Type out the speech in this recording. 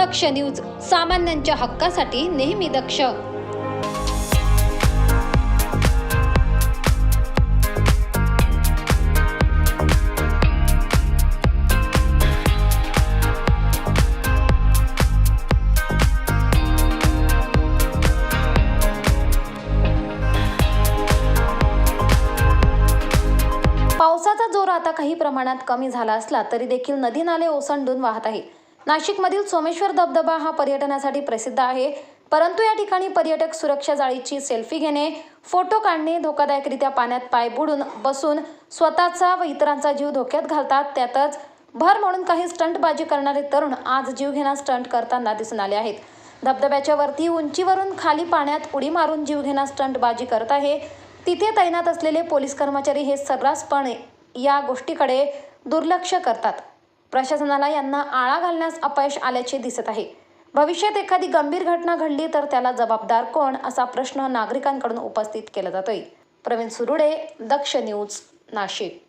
दक्ष news सामान्यांच्या हक्कासाठी नेहमी दक्ष. पावसाचा जोर आता काही प्रमाणात कमी झाला असला तरी देखील नदी नाले ओसंडून वाहत आहे नाशिकमधील सोमेश्वर धबधबा हा पर्यटनासाठी प्रसिद्ध आहे. परंतु या ठिकाणी पर्यटक सुरक्षा जाळीची सेल्फी घेणे फोटो काढणे धोकादायकरित्या पाण्यात पाय बुडून बसून स्वतःचा व इतरांचा जीव धोक्यात घालतात त्यातच भर म्हणून काही स्टंटबाजी करणारे तरुण आज जीवघेणा स्टंट करताना दिसून आले आहेत. धबधब्याच्या वरती उंचीवरून खाली पाण्यात उडी मारून जीवघेणा स्टंटबाजी करत आहे. तिथे तैनात असलेले पोलीस कर्मचारी हे सर्रासपणे या गोष्टीकडे दुर्लक्ष करतात. प्रशासनाला यांना आळा घालण्यास अपयश आल्याचे दिसत आहे. भविष्यात एखादी गंभीर घटना घडली तर त्याला जबाबदार कोण असा प्रश्न नागरिकांकडून उपस्थित केला जातोय. प्रवीण सुरुडे दक्ष न्यूज नाशिक.